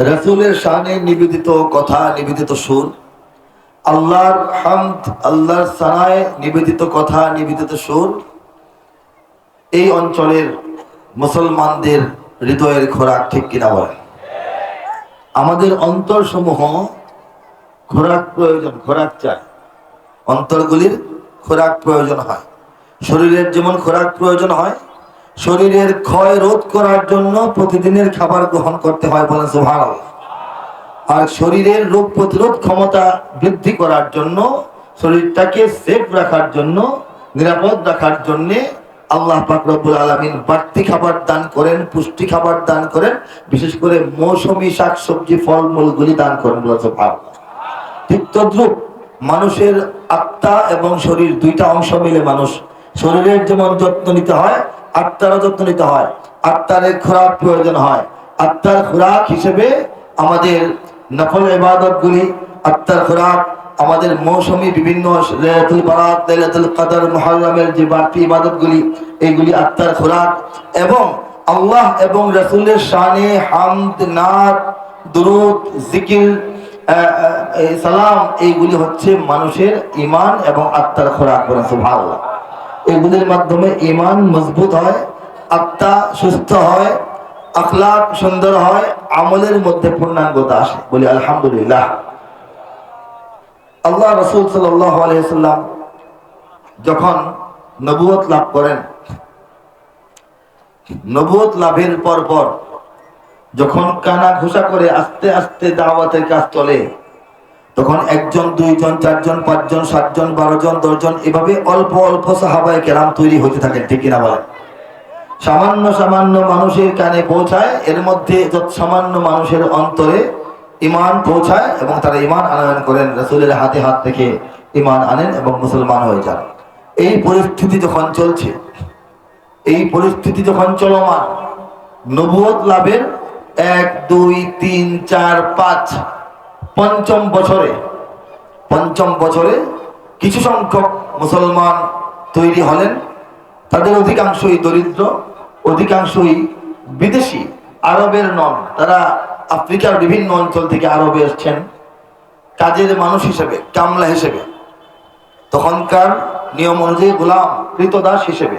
রসুলের শানে নিবেদিত কথা, নিবেদিত সুর, আল্লাহর হামদ, আল্লাহর সানায় নিবেদিত কথা, নিবেদিত সুর, এই অঞ্চলের মুসলমানদের হৃদয়ের খোরাক ঠিক কিনা বলেন? আমাদের অন্তর সমূহ খোরাক প্রয়োজন, খোরাক চায় অন্তরগুলির খোরাক প্রয়োজন হয়। শরীরের যেমন খোরাক প্রয়োজন হয় শরীরের ক্ষয় রোধ করার জন্য প্রতিদিনের খাবার গ্রহণ করতে হয় বলেন সুভাষ আর শরীরের রোগ প্রতিরোধ ক্ষমতা বৃদ্ধি করার জন্য, শরীরটাকে সেফ রাখার জন্য, নিরাপদ রাখার জন্য আল্লাহ রব্বুল আলামিন বাড়তি খাবার দান করেন, পুষ্টি খাবার দান করেন, বিশেষ করে মৌসুমী শাকসবজি, ফলমূলগুলি দান করেন বলে সুবহানাল্লাহ। ঠিক তদ্রুপ মানুষের আত্মা এবং শরীর দুইটা অংশ মিলে মানুষ, শরীরের যেমন যত্ন নিতে হয় আত্মারও যত্ন নিতে হয়, আত্মার খোরাক প্রয়োজন হয়। আত্মার খোরাক হিসেবে আমাদের নফল ইবাদত গুলি আত্মার খোরাক আমাদের মৌসুমী বিভিন্ন মুহররমের যে বাড়তি ইবাদত গুলি এইগুলি আত্মার খোরাক এবং আল্লাহ এবং রাসূলের শানে হামদ, নাত, দুরুদ, জিকির সালাম, এইগুলি হচ্ছে মানুষের ইমান এবং আত্মার খোরাক বলে সুবহানাল্লাহ। এগুলির মাধ্যমে ইমান মজবুত হয়, আত্মা সুস্থ হয়, আখলাক সুন্দর হয়, আমলের মধ্যে পূর্ণাঙ্গতা আসে বলি, আলহামদুলিল্লাহ। আল্লাহ রসুল আলাইসাল্লাম যখন নবুয়ত লাভ করেন নবুয়ত লাভের পর পর যখন কানা ঘোষা করে আস্তে আস্তে দাওয়াতের কাজ চলে তখন একজন, দুইজন, চারজন, পাঁচজন, সাতজন বারো জন দশজন, এভাবে অল্প অল্প সাহাবায় কেরাম তৈরি হতে থাকেন, ঠিক কিনা বলেন? সামান্য সামান্য মানুষের কানে পৌঁছায়, এর মধ্যে যত সামান্য মানুষের অন্তরে ইমান পৌঁছায় এবং তারা ইমান আনয়ন করেন, রসুলের হাতে হাত রেখে ইমান আনেন এবং মুসলমান হয়ে যান। এই পরিস্থিতি যখন চলছে, এই পরিস্থিতি যখন চলমান নবুয়ত লাভের এক, দুই, তিন, চার, পাঁচ পঞ্চম বছরে পঞ্চম বছরে কিছু সংখ্যক মুসলমান তৈরি হলেন। তাদের অধিকাংশই দরিদ্র, অধিকাংশই বিদেশি, আরবের নন। তারা আফ্রিকার বিভিন্ন অঞ্চল থেকে আরবে এসছেন। কাজের মানুষ হিসেবে, কামলা হিসেবে। তখনকার নিয়ম অনুযায়ী গোলাম, কৃতদাস হিসেবে।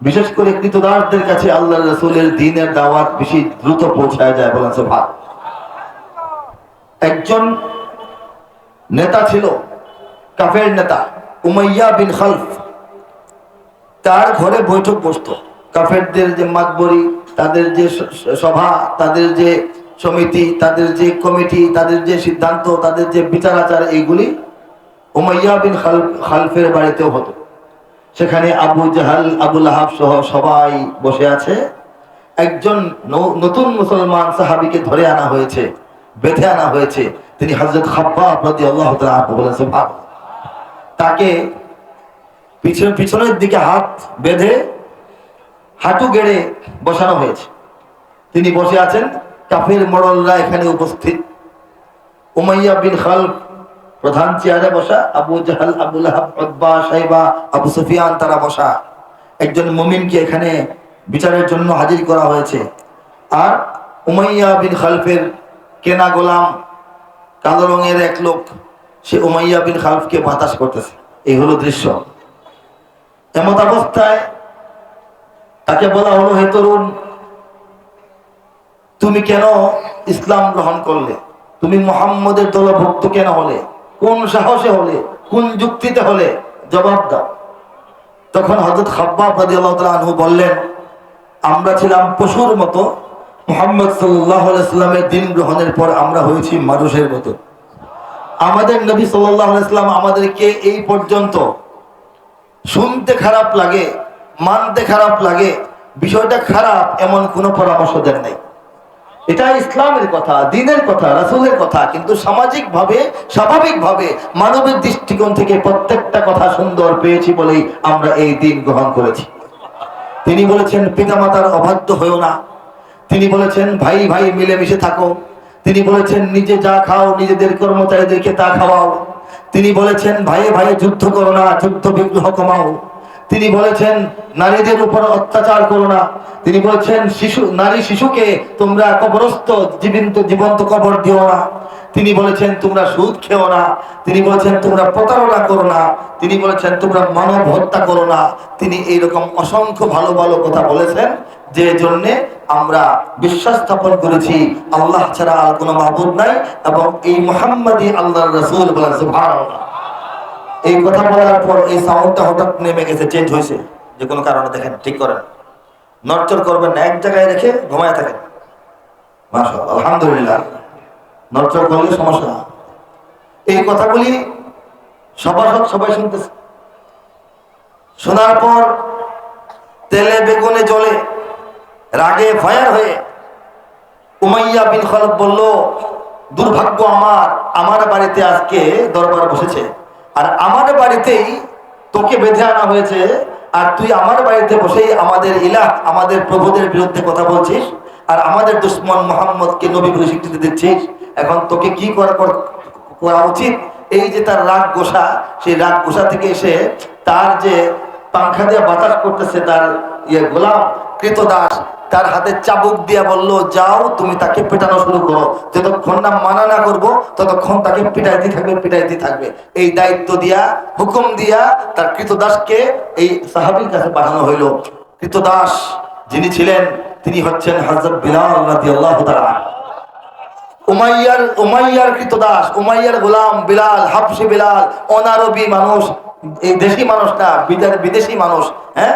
বিশেষ করে কৃতদাসদের কাছে আল্লাহ রসুলের দিনের দাওয়াত বেশি দ্রুত পৌঁছায় যায় বলেন সে ভাগ একজন নেতা ছিল, কাফের নেতা, উমাইয়া বিন খালফ। তার ঘরে বৈঠক বসতো। কাফেরদের যে মাতবরি, তাদের যে সভা, তাদের যে সমিতি, তাদের যে কমিটি, তাদের যে সিদ্ধান্ত, তাদের যে বিচার আচার এইগুলি উমাইয়া বিন খাল খালফের বাড়িতেও হতো। সেখানে আবু জাহাল আবুল আহাব সহ সবাই বসে আছে। একজন নতুন মুসলমান সাহাবিকে ধরে আনা হয়েছে। বেঁধে আনা হয়েছে। তিনি হজরত খাব্বা প্রতি তাকে পিছনে পিছনের দিকে হাত বেঁধে হাঁটু গেড়ে বসানো হয়েছে। তিনি বসে আছেন। কাফের মডলরা এখানে উপস্থিত। উমাইয়া বিন খালফ প্রধান চেয়ারে বসা আবু জাহাল আবুল আহাব উতবা, সাইবা আবু সুফিয়ান তারা বসা। একজন মুমিনকে এখানে বিচারের জন্য হাজির করা হয়েছে। আর উমাইয়া বিন খালফের কেনা গোলাম, কালো রঙের এক লোক, সে উমাইয়া বিন খালফকে বাতাস করতেছে। এই হলো দৃশ্য। এমত অবস্থায় তাকে বলা হলো, হে তরুণ, তুমি কেন ইসলাম গ্রহণ করলে? তুমি মোহাম্মদের দলভুক্ত কেন হলে? কোন সাহসে হলে? কোন যুক্তিতে হলে? জবাব দাও। তখন হজরত তাআলা আনহু বললেন, আমরা ছিলাম পশুর মতো মোহাম্মদ সাল্লামের দিন গ্রহণের পর আমরা হয়েছি মানুষের মতো। আমাদের নবী সাল্লাম আমাদেরকে এই পর্যন্ত শুনতে খারাপ লাগে, মানতে খারাপ লাগে, বিষয়টা খারাপ এমন কোনো পরামর্শ দেন নাই। এটা ইসলামের কথা, দিনের কথা, রাসূলের কথা, কিন্তু সামাজিক ভাবে স্বাভাবিক ভাবে মানবিক দৃষ্টিকোণ থেকে প্রত্যেকটা কথা সুন্দর পেয়েছি বলেই আমরা এই দিন গ্রহণ করেছি। তিনি বলেছেন, পিতামাতার অবাধ্য হয়েও না। তিনি বলেছেন, ভাই ভাই, মিলেমিশে থাকো। তিনি বলেছেন, নিজে যা খাও, নিজেদের কর্মচারীদেরকে তা খাওয়াও। তিনি বলেছেন, ভাইয়ে ভাইয়ে, যুদ্ধ করো না, যুদ্ধ বিগ্রহ কমাও। তিনি বলেছেন, নারীদের উপর অত্যাচার করো না। তিনি বলেছেন, শিশু, নারী শিশুকে তোমরা কবরস্থ জীবন্ত জীবন্ত কবর দিও না। তিনি বলেছেন, তোমরা সুদ খেও না। তিনি বলেছেন, তোমরা প্রতারণা করো না। তিনি বলেছেন, তোমরা মানব হত্যা করো না। তিনি এইরকম অসংখ্য ভালো ভালো কথা বলেছেন, যে জন্যে আমরা বিশ্বাস স্থাপন করেছি, আল্লাহ ছাড়া আর কোনো মাহবুব নাই এবং এই মোহাম্মদই আল্লাহ রসুল বলেন, সুবহানাল্লাহ। এই কথা বলার পর এই সাউন্ডটা হঠাৎ নেমে গেছে চেঞ্জ হয়েছে। যে কোনো কারণে দেখেন, ঠিক করেন। নড়চড় করবেন না, এক জায়গায় রেখে ঘুমায় থাকেন। আলহামদুলিল্লাহ। নড়চড় করলে সমস্যা এই কথাগুলি সভাসদ সবাই শুনতেছে। শোনার পর তেলে বেগুনে জলে রাগে ফায়ার হয়ে উমাইয়া বিন খালদ বলল, দুর্ভাগ্য আমার আমার বাড়িতে আজকে দরবার বসেছে। আর আমার বাড়িতেই তোকে বেঁধে আনা হয়েছে, আর তুই আমার বাড়িতে বসেই আমাদের ইলাহ, আমাদের প্রভুদের বিরুদ্ধে কথা বলছিস, আর আমাদের দুশ্মন মোহাম্মদকে নবী বলে স্বীকৃতি দিচ্ছিস। এখন তোকে কি করা কর- করা উচিত? এই যে তার রাগ গোসা, সেই রাগ গোসা থেকে এসে তার যে পাংখা দিয়ে বাতাস করতেছে, তার ইয়ে গোলাম কৃতদাস তার হাতে চাবুক দিয়া বলল, যাও, তুমি তাকে পেটানো শুরু করো। যতক্ষণ না মানা না করব, ততক্ষণ তাকে পিটাইতে থাকবে পিটাইতে থাকবে। এই দায়িত্ব দিয়া, হুকুম দিয়া তার কৃতদাসকে এই সাহাবির কাছে পাঠানো হইল। কৃতদাস যিনি ছিলেন, তিনি হচ্ছেন হযরত বিলাল রাদিয়াল্লাহু তাআলা। উমাইয়ার উমাইয়ার কৃতদাস, উমাইয়ার গোলাম বিলাল, হাফসি বিলাল, অনারবি মানুষ, এই দেশি মানুষ না বিদেশি মানুষ হ্যাঁ?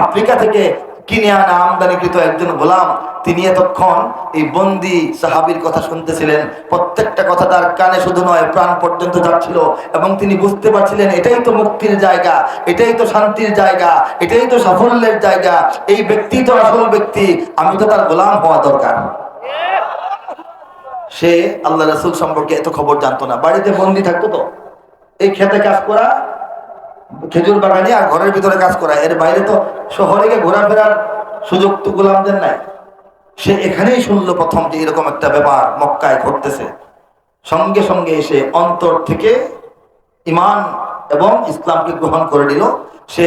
আফ্রিকা থেকে কিনে আনা আমদানিকৃত একজন গোলাম, তিনি এতক্ষণ এই বন্দি সাহাবির কথা শুনতেছিলেন। প্রত্যেকটা কথা তার কানে শুধু নয়, প্রাণ পর্যন্ত যাচ্ছিল এবং তিনি বুঝতে পারছিলেন, এটাই তো মুক্তির জায়গা, এটাই তো শান্তির জায়গা, এটাই তো সাফল্যের জায়গা। এই ব্যক্তি তো আসল ব্যক্তি, আমি তো তার গোলাম হওয়া দরকার। সে আল্লাহ রসুল সম্পর্কে এত খবর জানতো না। বাড়িতে বন্দি থাকতো তো। এই খেতে কাজ করা খেজুর বাগানে আর ঘরের ভিতরে কাজ করা এর বাইরে তো শহরে গিয়ে ঘোরাফেরার সুযোগ তো গোলামদের নাই। সে এখানেই শুনলো প্রথম যে এরকম একটা ব্যাপার মক্কায় ঘটতেছে। সঙ্গে সঙ্গে এসে অন্তর থেকে ইমান এবং ইসলামকে গ্রহণ করে নিল। সে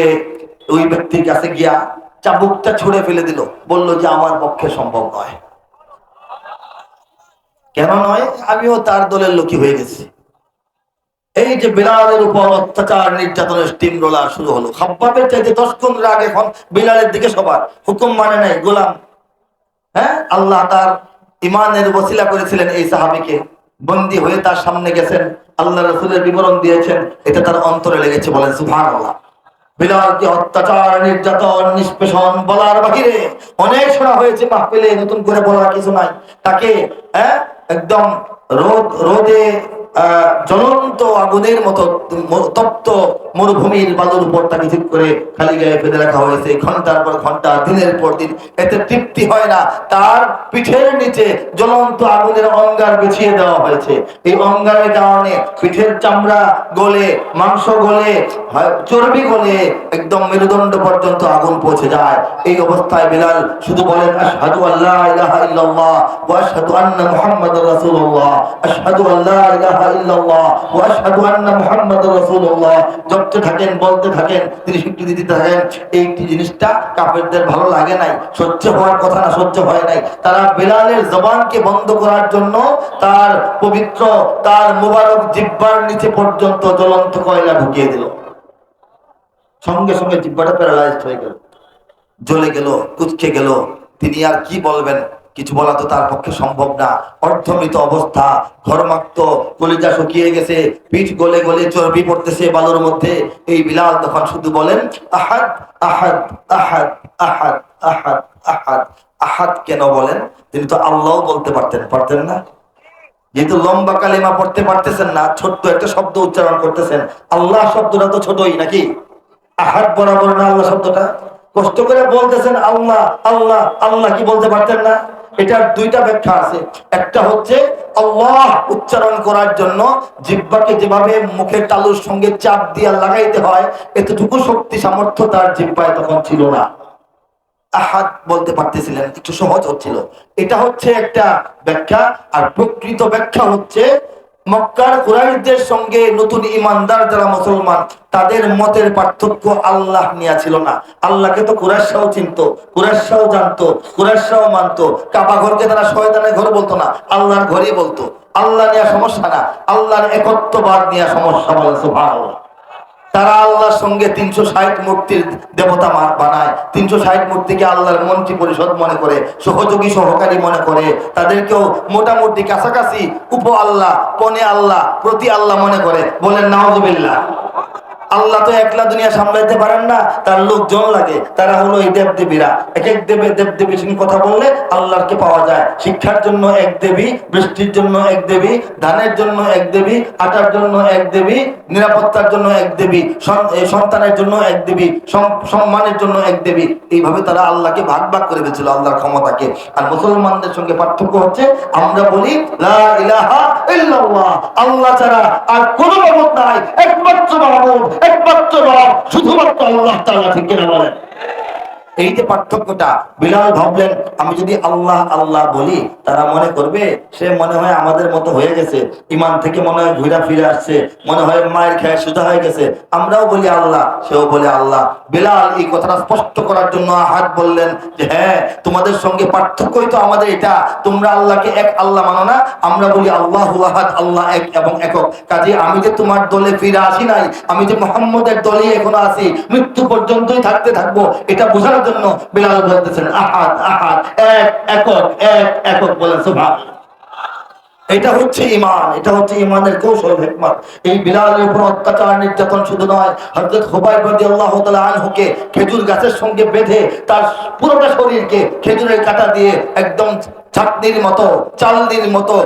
ওই ব্যক্তির কাছে গিয়া চাবুকটা ছুড়ে ফেলে দিল। বলল যে, আমার পক্ষে সম্ভব নয়। কেন নয়? আমিও তার দলের লোকই হয়ে গেছি। এই যে বিলালের উপর অত্যাচার নির্যাতনের স্টিম রোলার শুরু হলো। খাব্বাবের চাইতে দশ গুণ রাগ এখন বিলালের দিকে সবার। হুকুম মানে নাই গোলাম। হ্যাঁ? আল্লাহ তার ইমানের বসিলা করেছিলেন এই সাহাবিকে। বন্দী হয়ে তার সামনে গেছেন আল্লাহ রসুলের বিবরণ দিয়েছেন এটা তার অন্তরে লেগেছে বলেন সুভান আল্লাহ বিলালকে অত্যাচার নির্যাতন নিষ্পেষণ বলার বাহিরে অনেক শোনা হয়েছে মাহফিলে নতুন করে বলার কিছু নাই। তাকে হ্যাঁ? একদম রোদ রোদে আহ, জ্বলন্ত আগুনের মতো তপ্ত মরুভূমির বালুর উপর তাকে ঠিক করে খালি গায়ে ফেলে রাখা হয়েছে। ঘণ্টার পর ঘণ্টা, দিনের পর দিন এতে তৃপ্তি হয় না। তার পিঠের নিচে জ্বলন্ত আগুনের অঙ্গার বিছিয়ে দেওয়া হয়েছে। এই অঙ্গারের কারণে পিঠের চামড়া গলে, মাংস গলে চর্বি গলে একদম মেরুদণ্ড পর্যন্ত আগুন পৌঁছে যায়। এই অবস্থায় বিলাল শুধু বলেন, আশহাদু আল্লাহ ইলাহা ইল্লাল্লাহ ওয়া আশহাদু আন্না মুহাম্মাদুর রাসূলুল্লাহ। আশহাদু আল্লাহ ইলাহা ইল্লাল্লাহ ওয়া আশহাদু আন্না মুহাম্মাদুর রাসূলুল্লাহ। জপতে থাকেন, বলতে থাকেন, তিনি স্বীকৃতি দিতে থাকেন। এই জিনিসটা কাফেরদের ভালো লাগে নাই। সহ্য হওয়ার কথা না, সহ্য হয় নাই। তারা জবানকে বন্ধ করার জন্য তার পবিত্র, তার মুবারক জিব্বার নিচে পর্যন্ত জ্বলন্ত কয়লা ঢুকিয়ে দিল। সঙ্গে সঙ্গে জিব্বাটা প্যারালাইজড হয়ে গেল। জ্বলে গেল, কুচকে গেল। তিনি আর কি বলবেন? কিছু বলা তো তার পক্ষে সম্ভব না। অর্ধমৃত অবস্থা, ঘরমাক্ত, কলিজা শুকিয়ে গেছে, পিঠ গলে গলে চর্বি পড়তেছে বালুর মধ্যে। এই বিলাল তখন শুধু বলেন, আহাদ আহাদ আহাদ আহাদ আহাদ আহাদ। আহাদ কেন বলেন? তিনি তো আল্লাহ বলতে পারতেন পারতেন না। যেহেতু লম্বা কালিমা পড়তে পারতেছেন না, ছোট্ট একটা শব্দ উচ্চারণ করতেছেন। আল্লাহ শব্দটা তো ছোটই নাকি? আহাদ বরাবর না আল্লাহ শব্দটা? কষ্ট করে বলতেছেন, আল্লাহ আল্লাহ আল্লাহ কি বলতে পারতেন না? এটার দুইটা ব্যাখ্যা আছে। একটা হচ্ছে আল্লাহ উচ্চারণ করার জন্য জিব্বাকে যেভাবে মুখের তালুর সঙ্গে চাপ দিয়া লাগাইতে হয়, এতটুকু শক্তি, সামর্থ্য তার জিব্বায় তখন ছিল না। হাত বলতে পারতেছিলেন, একটু সহজ হচ্ছিল। এটা হচ্ছে একটা ব্যাখ্যা, আর প্রকৃত ব্যাখ্যা হচ্ছে মক্কার কুরাইশদের সঙ্গে নতুন ইমানদার যারা মুসলমান, তাদের মতের পার্থক্য আল্লাহ নিয়া ছিল না। আল্লাহকে তো কুরাইশাও চিনত কুরাইশাও জানতো কুরাইশাও মানতো। কাবা ঘরকে তারা শয়তানের ঘর বলতো না, আল্লাহর ঘরই বলতো। আল্লাহ নিয়ে সমস্যা না, আল্লাহর একত্ববাদ নিয়ে সমস্যা বলে, সুবহানাল্লাহ। তারা আল্লাহর সঙ্গে তিনশো ষাট মূর্তির দেবতা বানায়। তিনশো ষাট মূর্তিকে আল্লাহর মন্ত্রী পরিষদ মনে করে, সহযোগী সহকারী মনে করে। তাদেরকেও মোটামুটি কাছাকাছি উপ আল্লাহ, পনে আল্লাহ, প্রতি আল্লাহ মনে করে। বলেন নাওজবিল্লাহ আল্লাহ তো একলা দুনিয়া সামলাইতে পারেন না, তার লোকজন লাগে, তারা হলো এই দেব দেবীরা এক এক দেবে দেব দেবীর সঙ্গে কথা বললে আল্লাহকে পাওয়া যায়। শিক্ষার জন্য এক দেবী, বৃষ্টির জন্য এক দেবী, ধানের জন্য এক দেবী, আটার জন্য এক দেবী, নিরাপত্তার জন্য এক দেবী সন্তানের জন্য এক দেবী সম্মানের জন্য এক দেবী। এইভাবে তারা আল্লাহকে ভাগ ভাগ করে দিয়েছিল, আল্লাহর ক্ষমতাকে। আর মুসলমানদের সঙ্গে পার্থক্য হচ্ছে, আমরা বলি আল্লাহ ছাড়া আর কোনো মাবুদ নাই, একমাত্র মাবুদ। একমাত্র রব শুধুমাত্র আল্লাহ তালা ঠিক কিনা বলেন। এই যে পার্থক্যটা বিলাল ভাবলেন, আমি যদি আল্লাহ আল্লাহ বলি, তারা মনে করবে, সে মনে হয় আমাদের মতো হয়ে গেছে। ইমান থেকে মনে হয় ঘুরা ফিরে আসছে, মনে হয় মায়ের খেয়ে সোজা হয়ে গেছে। আমরাও বলি আল্লাহ, সেও বলে আল্লাহ। বিলাল এই কথাটা স্পষ্ট করার জন্য হাত বললেন যে হ্যাঁ তোমাদের সঙ্গে পার্থক্যই তো আমাদের এটা। তোমরা আল্লাহকে এক আল্লাহ মানো না, আমরা বলি আল্লাহ আহাদ, আল্লাহ এক এবং একক। কাজে আমি যে তোমার দলে ফিরে আসি নাই, আমি যে মোহাম্মদের দলেই এখনও আছি, মৃত্যু পর্যন্তই থাকতে থাকব, এটা বোঝার জন্য বিলাল বলতেছেন আহাদ আহাদ এক একক এক একক বলেন সুভাষ এটা হচ্ছে ইমান এটা হচ্ছে ইমানের কৌশল, হিকমত। এই বিলালের উপর অত্যাচার, নির্যাতন শুধু নয়, হযরত হুবাইব রাদিয়াল্লাহু তাআলা আনহুকে খেজুর গাছের সঙ্গে বেঁধে তার পুরোটা শরীরকে খেজুরের কাঁটা দিয়ে একদম চাটনির মতো, চালনির মতো,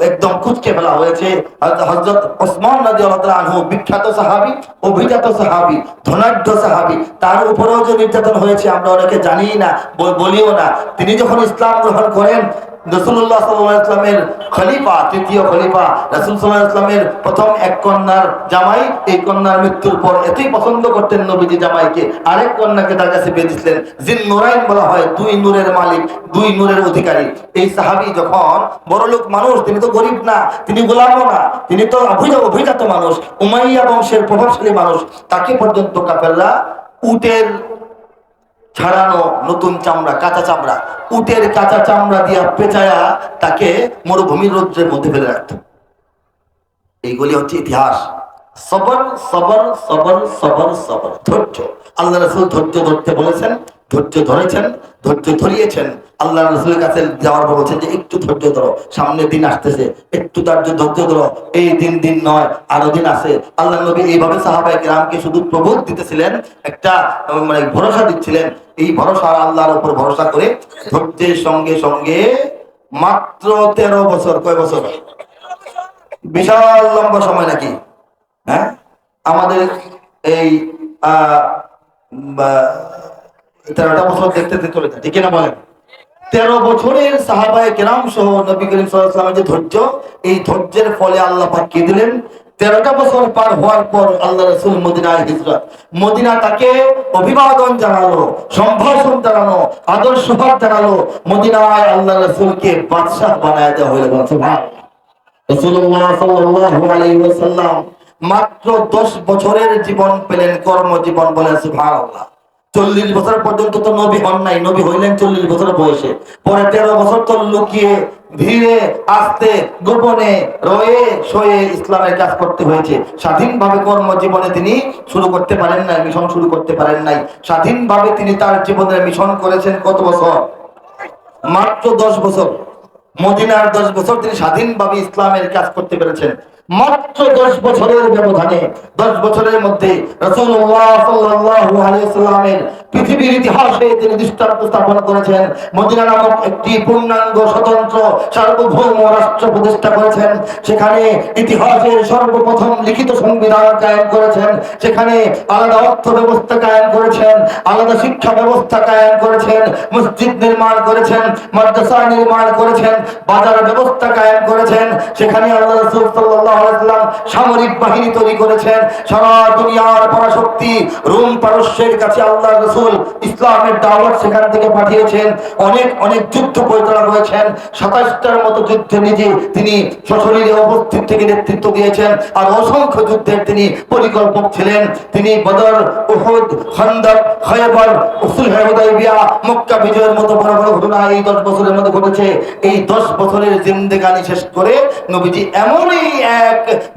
একদম কুচকে ফেলা হয়েছে। হযরত ওসমান তাআলা আনহু বিখ্যাত সাহাবী, অভিজাত সাহাবী, ধনাঢ্য সাহাবী। তার উপরেও যে নির্যাতন হয়েছে, আমরা অনেকে জানিই না বল- বলিও না। তিনি যখন ইসলাম গ্রহণ করেন রসুল্লাহ সাল্লামের খলিফা, তৃতীয় খলিফা, রসুল সাল্লাহ ইসলামের প্রথম এক কন্যার জামাই, এই কন্যার মৃত্যুর পর এতই পছন্দ করতেন নবীজি জামাইকে। আরেক কন্যাকে তার কাছে বলা হয়, দুই নূরের মালিক, দুই নূরের অধিকারী। এই সাহাবি যখন বড়লোক মানুষ, তিনি তো গরিব না, তিনি গোলামও না, তিনি তো অভিজাত মানুষ, উমাইয়া বংশের প্রভাবশালী মানুষ, তাকে পর্যন্ত কাফেররা উটের ছাড়ানো নতুন চামড়া, কাঁচা চামড়া। উটের কাঁচা চামড়া দিয়া পেঁচায়া তাকে মরুভূমির রৌদ্রের মধ্যে ফেলে রাখত। এইগুলি হচ্ছে ইতিহাস। সবর সবর সবর সবর সবর, ধৈর্য। আল্লাহ রসুল ধৈর্য ধরতে বলেছেন ধৈর্য ধরেছেন ধৈর্য ধরিয়েছেন। আল্লাহ রসুলের কাছে যাওয়ার পর বলছেন যে একটু ধৈর্য ধরো সামনের দিন আসতেছে একটু তার ধৈর্য ধরো এই দিন দিন নয় আরও দিন আছে। আল্লাহ নবী এইভাবে সাহাবাই গ্রামকে শুধু প্রবোধ দিতেছিলেন একটা মানে ভরসা দিচ্ছিলেন। এই ভরসা আল্লাহর উপর ভরসা করে ধৈর্যের সঙ্গে সঙ্গে মাত্র তেরো বছর কয় বছর? বিশাল লম্বা সময় নাকি? হ্যাঁ? আমাদের এই আহ, তেরোটা বছর দেখতে দেখতে চলে যায়। ঠিক না বলেন? তেরো বছরের সাহাবায় কেরাম সহ নবী করিম সাল্লামের যে ধৈর্য, এই ধৈর্যের ফলে আল্লাহ পাক কি দিলেন? তেরোটা বছর পার হওয়ার পর আল্লাহ রসুল হিজরত। মদিনা তাকে অভিবাদন জানালো, সম্ভাষণ জানানো আদর্শ ভাব জানালো। মদিনায় আল্লাহ রসুলকে বাদশাহ বানায় দেওয়া মাত্র 10 বছরের জীবন পেলেন, কর্মজীবন বলে সুবহানাল্লাহ। চল্লিশ বছর পর্যন্ত তো নবী হন নাই, নবী হইলেন চল্লিশ বছর বয়সে। পরে তেরো বছর তো লুকিয়ে ধীরে আস্তে, গোপনে, রয়ে শয়ে ইসলামের কাজ করতে হয়েছে। স্বাধীনভাবে কর্মজীবনে তিনি শুরু করতে পারেন নাই, মিশন শুরু করতে পারেন নাই। স্বাধীনভাবে তিনি তার জীবনের মিশন করেছেন কত বছর? মাত্র দশ বছর। মদিনার দশ বছর তিনি স্বাধীনভাবে ইসলামের কাজ করতে পেরেছেন। মাত্র দশ বছরের ব্যবধানে, দশ বছরের মধ্যে পৃথিবীর ইতিহাসে তিনি দৃষ্টান্ত স্থাপন করেছেন, মদিনা নামক একটি পূর্ণাঙ্গ স্বতন্ত্র সার্বভৌম রাষ্ট্র প্রতিষ্ঠা করেছেন, সেখানে ইতিহাসের সর্বপ্রথম লিখিত সংবিধান কায়েম করেছেন, সেখানে আলাদা অর্থ ব্যবস্থা কায়েম করেছেন, আলাদা শিক্ষা ব্যবস্থা কায়েম করেছেন, মসজিদ নির্মাণ করেছেন, মাদ্রাসা নির্মাণ করেছেন, বাজার ব্যবস্থা কায়েম করেছেন, সেখানে আল্লাহ সামরিক বাহিনী তৈরি করেছেন। সারা দুনিয়ার পরাশক্তি রোম পারস্যের কাছে আল্লাহ রসুল ইসলামের দাওয়াত সেখান থেকে পাঠিয়েছেন। অনেক অনেক যুদ্ধ পরিচালনা সাতাশটার মতো যুদ্ধে নিজে তিনি সশরীরে উপস্থিত থেকে নেতৃত্ব দিয়েছেন আর অসংখ্য যুদ্ধের তিনি পরিকল্পক ছিলেন। তিনি বদর, উহুদ, খন্দক উসুল মক্কা বিজয়ের মতো বড় বড় ঘটনা এই দশ বছরের মধ্যে ঘটেছে। এই দশ বছরের জিন্দেগানি শেষ করে নবীজি এমনই এক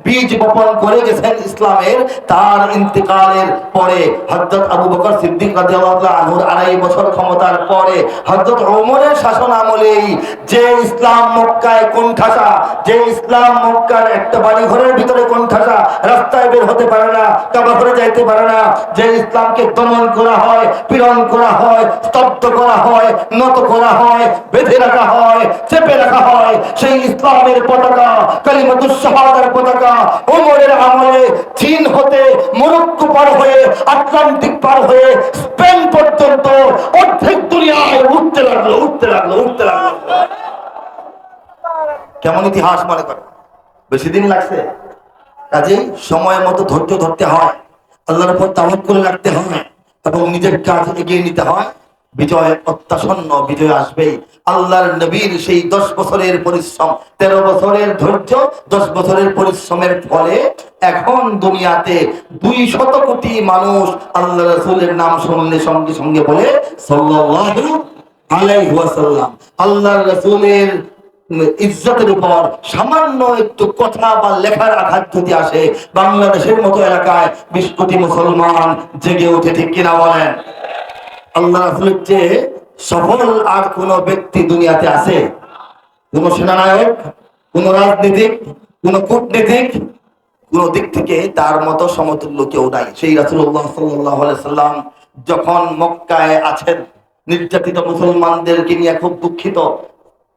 বীজ বপন করে গেছেন ইসলামের, তার ইন্তকালের পরে হযরত আবু বকর সিদ্দিক আনহুর আড়াই বছর ক্ষমতার পরে হযরত ওমরের শাসন আমলেই যে ইসলাম মক্কায় কোন ঠাসা যে ইসলাম মক্কার একটা বাড়ি ঘরের ভিতরে কোন ঠাসা রাস্তায় বের হতে পারে না, কাবা করে যাইতে পারে না। যে ইসলামকে দমন করা হয়, পীড়ন করা হয়, স্তব্ধ করা হয়, নত করা হয়, বেঁধে রাখা হয়, চেপে রাখা হয়, সেই ইসলামের পতাকা, কালিমাতুস শাহাদার পতাকা ওমরের আমলে চীন হতে মরক্কো পার হয়ে, আটলান্টিক পার হয়ে, স্পেন পর্যন্ত অর্ধেক দুনিয়ায় উঠতে লাগল উঠতে লাগল উঠতে লাগল। কেমন ইতিহাস মনে করে? বেশি দিন লাগছে? কাজেই সময় মতো ধৈর্য ধরতে হয়। আল্লাহর উপর তাওয়াক রাখতে হয় এবং নিজের কাজ এগিয়ে নিতে হয়। বিজয় অত্যাসন্ন বিজয় আল্লাহর নবীর সেই দশ বছরের পরিশ্রম, তেরো বছরের ধৈর্য, দশ বছরের পরিশ্রমের ফলে এখন দুনিয়াতে দুই শত কোটি মানুষ আল্লাহ রসুলের নাম শুনলে সঙ্গে সঙ্গে বলে, সাল্লাল্লাহু আলাইহি ওয়াসাল্লাম, আল্লাহর রসুলের ইজ্জতের উপর সামান্য একটু কথা বা লেখার আঘাত যদি আসে, বাংলাদেশের মতো এলাকায় বিশ কোটি মুসলমান জেগে উঠে ঠিক কিনা বলেন? আল্লাহ রাসুলের চেয়ে সফল আর কোন ব্যক্তি দুনিয়াতে আছে? কোন সেনানায়ক, কোন রাজনীতিক, কোন কূটনীতিক, কোন দিক থেকে তার মতো সমতুল্য কেউ নাই। সেই রাসুল্লাহ সাল্লাহ সাল্লাম যখন মক্কায় আছেন, নির্যাতিত মুসলমানদেরকে নিয়ে খুব দুঃখিত।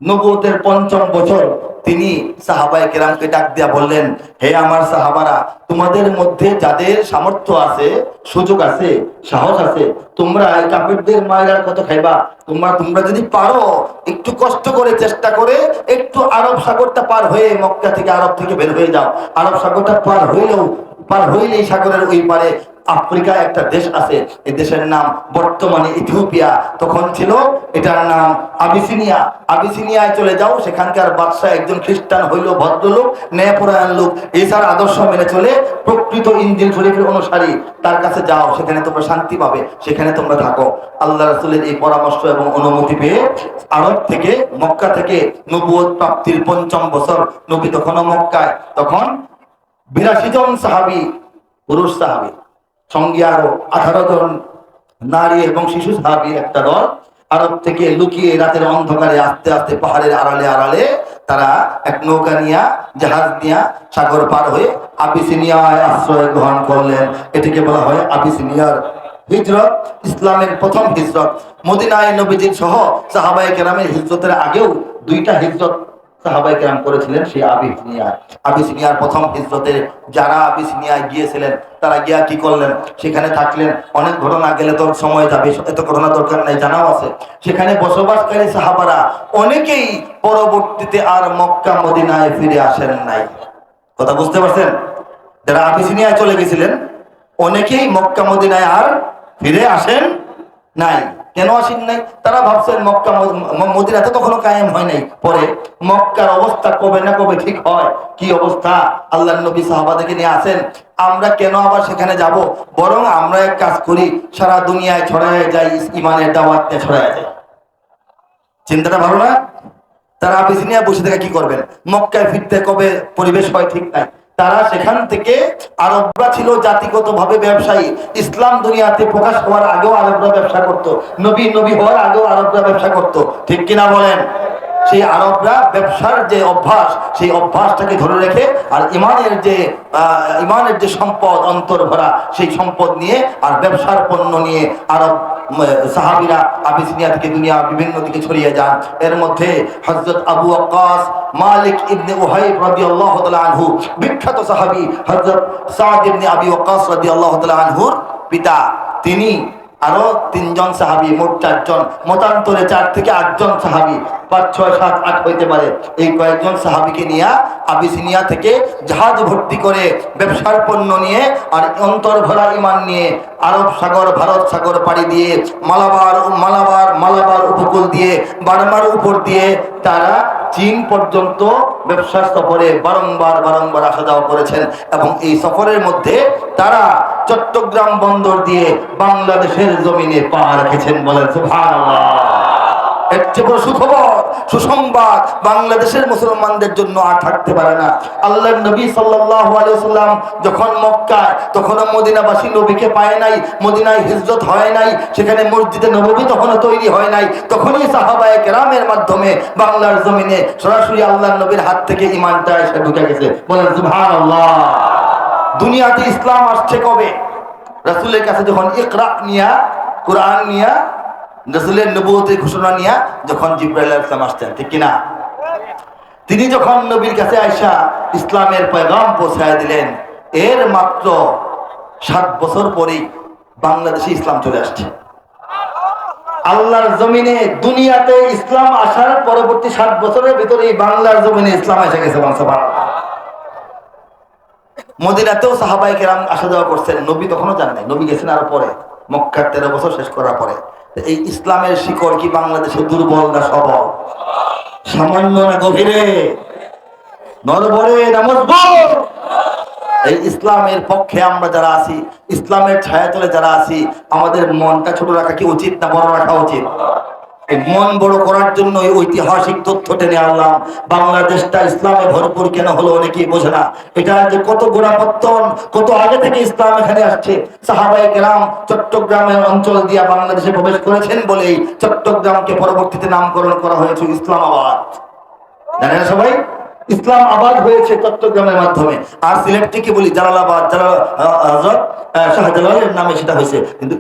নবুতের পঞ্চম বছর তিনি সাহাবাই কেরামকে ডাক দিয়া বললেন, হে আমার সাহাবারা, তোমাদের মধ্যে যাদের সামর্থ্য আছে, সুযোগ আছে, সাহস আছে, তোমরা এই কাপড়দের মায়ের কত খাইবা। তোমরা তোমরা যদি পারো, একটু কষ্ট করে চেষ্টা করে একটু আরব সাগরটা পার হয়ে মক্কা থেকে আরব থেকে বের হয়ে যাও। আরব সাগরটা পার হইলেও, পার হইলেই সাগরের ওই পারে আফ্রিকা একটা দেশ আছে, এই দেশের নাম বর্তমানে ইথিওপিয়া। তখন ছিল এটার নাম আবিসিনিয়া। আবিসিনিয়ায় চলে যাও, সেখানকার বাদশাহ একজন খ্রিস্টান হইল, ভদ্রলোক, ন্যায়পরায়ণ লোক। এছাড়া আদর্শ মেনে চলে প্রকৃত ইঞ্জিল শরীফের অনুসারী। তার কাছে যাও, সেখানে তোমরা শান্তি পাবে, সেখানে তোমরা থাকো। আল্লাহ রাসুলের এই পরামর্শ এবং অনুমতি পেয়ে আরব থেকে মক্কা থেকে নবুয় প্রাপ্তির পঞ্চম বছর নবী তখনও মক্কায়। তখন বিরাশি জন সাহাবি, পুরুষ সাহাবি সঙ্গে আরও আঠারো জন নারী এবং শিশু সাহাবির একটা দল। আরব থেকে লুকিয়ে রাতের অন্ধকারে আস্তে আস্তে পাহাড়ের আড়ালে আড়ালে তারা এক নৌকা নিয়া, জাহাজ নিয়া সাগর পার হয়ে আবিসিনিয়ায় আশ্রয় গ্রহণ করলেন। এটিকে বলা হয় আবিসিনিয়ার হিজরত, ইসলামের প্রথম হিজরত। মদিনায় নবীজির সহ সাহাবাই কেরামের হিজরতের আগেও দুইটা হিজরত সাহাবাই কেরাম করেছিলেন সেই আবিসিনিয়ায় আবিসিনিয়ার প্রথম হিজরতের যারা আবিসিনিয়ায় গিয়েছিলেন, তারা গিয়া কি করলেন? সেখানে থাকলেন। অনেক ঘটনা গেলে তোর সময় যাবে, এত ঘটনা দরকার নাই, জানাও আছে। সেখানে বসবাসকারী সাহাবারা অনেকেই পরবর্তীতে আর মক্কা, মদিনায় ফিরে আসেন নাই। কথা বুঝতে পারছেন? যারা আবিসিনিয়ায় চলে গেছিলেন, অনেকেই মক্কা, মদিনায় আর ফিরে আসেন নাই। কেন আসেন নাই? তারা ভাবছেন মক্কা মদিনাতে তখনও কায়েম হয় নাই। পরে মক্কার অবস্থা কবে না কবে ঠিক হয়? কি অবস্থা? আল্লাহ নবী সাহাবাদেরকে নিয়ে আসেন, আমরা কেন আবার সেখানে যাব? বরং আমরা এক কাজ করি, সারা দুনিয়ায় ছড়ায় যাই ইমানের দাওয়াত ছড়ায় যায় চিন্তাটা ভালো না? তারা আবিসিনিয়া বসে থেকে কি করবেন? মক্কায় ফিরতে কবে পরিবেশ হয় ঠিক নাই। তারা সেখান থেকে আরবরা ছিল জাতিগত ভাবে ব্যবসায়ী। ইসলাম দুনিয়াতে প্রকাশ হওয়ার আগেও আরবরা ব্যবসা করত। নবী নবী হওয়ার আগেও আরবরা ব্যবসা করত। ঠিক কিনা বলেন? সেই আরবরা ব্যবসার যে অভ্যাস, সেই অভ্যাসটাকে ধরে রেখে আর ইমানের যে ইমানের যে সম্পদ অন্তর ভরা, সেই সম্পদ নিয়ে আর ব্যবসার পণ্য নিয়ে আরব সাহাবিরা, আবিসিনিয়া দুনিয়া, বিভিন্ন দিকে ছড়িয়ে যান। এর মধ্যে হজরত আবু আকাস মালিক ইবনে ওহাইব রাদিয়াল্লাহু আল্লাহ আনহু, বিখ্যাত সাহাবী হজরত সাদ ইবনে আবি ওয়াক্কাস রাদিয়াল্লাহু আল্লাহ আনহুর পিতা। তিনি আরও তিনজন সাহাবি, মোট চারজন। মতান্তরে চার থেকে আটজন সাহাবি, পাঁচ, ছয়, সাত, আট হইতে পারে। এই কয়েকজন সাহাবিকে নিয়ে আবিসিনিয়া থেকে জাহাজ ভর্তি করে ব্যবসার পণ্য নিয়ে আর অন্তর ভরা ইমান নিয়ে আরব সাগর, ভারত সাগর পাড়ি দিয়ে মালাবার মালাবার মালাবার উপকূল দিয়ে, বার্মার উপর দিয়ে তারা চীন পর্যন্ত ব্যবসা সফরে বারংবার বারংবার আসা যাওয়া করেছেন। এবং এই সফরের মধ্যে তারা চট্টগ্রাম বন্দর দিয়ে বাংলাদেশের জমিনে পা রেখেছেন বলেন আল্লাহ হয় নাই, সেখানে মসজিদে নবী কেরামের মাধ্যমে বাংলার জমিনে সরাসরি আল্লাহ নবীর হাত থেকে ইমানটা এসে ঢুকে গেছে। বলেন, সুবহানাল্লাহ। দুনিয়াতে ইসলাম আসছে কবে? রাসূলের কাছে যখন ইকরা নিয়া, কোরআন নিয়া, রসুলের নবুয়তের ঘোষণা নিয়া যখন জিব্রাইল আলাইহিস সালাম আসতেন ঠিক কিনা? তিনি যখন নবীর কাছে আয়সা ইসলামের পয়গাম পৌঁছায় দিলেন, এর মাত্র সাত বছর পরেই বাংলাদেশে ইসলাম চলে আসছে। আল্লাহর জমিনে দুনিয়াতে ইসলাম আসার পরবর্তী সাত বছরের ভিতরে বাংলার জমিনে ইসলাম এসে গেছে বাংলা মদিনাতেও সাহাবাই কেরাম আসা যাওয়া করছেন, নবী তখনও যান নাই। নবী গেছেন আরও পরে, মক্কার তেরো বছর শেষ করার পরে। এই ইসলামের শিকড় কি বাংলাদেশে দুর্বল না সবল? সামান্য না গভীরে? নরবরে না মজবুত এই ইসলামের পক্ষে আমরা যারা আছি, ইসলামের ছায়াতলে যারা আছি, আমাদের মনটা ছোট রাখা কি উচিত না বড় রাখা উচিত? মন বড় করার জন্য ঐতিহাসিক তথ্য টেনে আনলাম। বাংলাদেশটা ইসলামে ভরপুর কেন হলো অনেকেই বোঝে না। এটা যে কত গোড়াপত্তন, কত আগে থেকে ইসলাম এখানে আসছে। সাহাবাই গ্রাম চট্টগ্রামের অঞ্চল দিয়ে বাংলাদেশে প্রবেশ করেছেন বলেই চট্টগ্রামকে পরবর্তীতে নামকরণ করা হয়েছে ইসলামাবাদ। জানেন সবাই? ইসলাম আবাদ হয়েছে চট্টগ্রামের মাধ্যমে। আর সিলেট কি বলি জালালাবাদ হযরত, শাহজালালের নামে সেটা হয়েছে। কিন্তু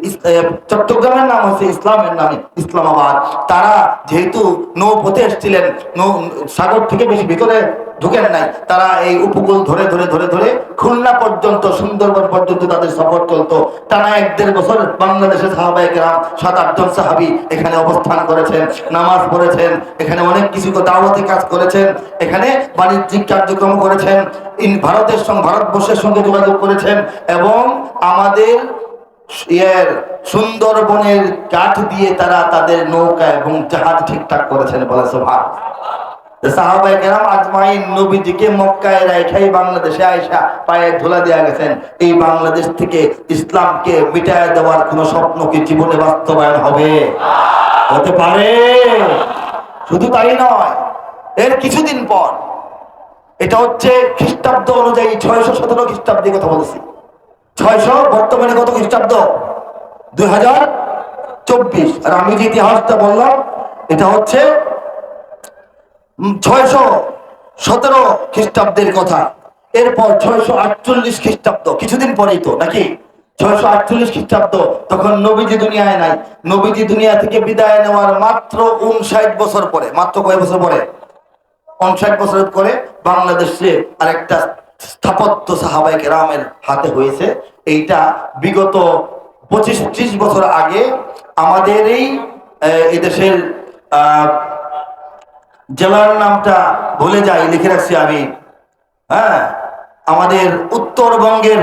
চট্টগ্রামের নাম হয়েছে ইসলামের নামে ইসলামাবাদ। তারা যেহেতু নৌপথে এসেছিলেন নৌ সাগর থেকে বেশি ভিতরে ঢুকেন নাই। তারা এই উপকূল ধরে ধরে ধরে ধরে খুলনা পর্যন্ত, সুন্দরবন পর্যন্ত তাদের সফর চলতো। টানা এক দেড় বছর বাংলাদেশের সাহাবাই গ্রাম সাত আটজন সাহাবি এখানে অবস্থান করেছেন, নামাজ পড়েছেন, এখানে অনেক কিছু দাওয়াতি কাজ করেছেন, এখানে বাণিজ্যিক কার্যক্রম করেছেন ভারতের সঙ্গে, ভারতবর্ষের সঙ্গে যোগাযোগ করেছেন এবং আমাদের ইয়ের সুন্দরবনের কাঠ দিয়ে তারা তাদের নৌকা এবং জাহাজ ঠিকঠাক করেছেন বলে সোভা সাহাবাই কেরাম আজমাইন নবীজিকে বাংলাদেশে আয়সা পায়ে ধুলা দেয়া এই বাংলাদেশ থেকে ইসলামকে মিটায় দেওয়ার স্বপ্ন জীবনে বাস্তবায়ন হবে? শুধু তাই নয়, এর কিছুদিন পর, এটা হচ্ছে খ্রিস্টাব্দ অনুযায়ী ছয়শো সতেরো খ্রিস্টাব্দে কথা বলছি। ছয়শো বর্তমানে কত খ্রিস্টাব্দ? দুই হাজার চব্বিশ। আর আমি যে ইতিহাসটা বললাম, এটা হচ্ছে খ্রিস্টাব্দের কথা। এরপর আটচল্লিশ খ্রিস্টাব্দ, কিছুদিন পরেই তো, নাকি? ছয়শো আটচল্লিশ খ্রিস্টাব্দ, তখন নবীজি দুনিয়ায় নাই। নবীজি দুনিয়া থেকে বিদায় নেওয়ার মাত্র উনষাট বছর পরে, মাত্র কয় বছর পরে? উনষাট বছর পরে বাংলাদেশে আরেকটা স্থাপত্য সাহাবাই কেরামের হাতে হয়েছে। এইটা বিগত পঁচিশ ত্রিশ বছর আগে আমাদের এই এদেশের জেলার নামটা ভুলে যাই লিখে রাখছি আমি। হ্যাঁ আমাদের উত্তরবঙ্গের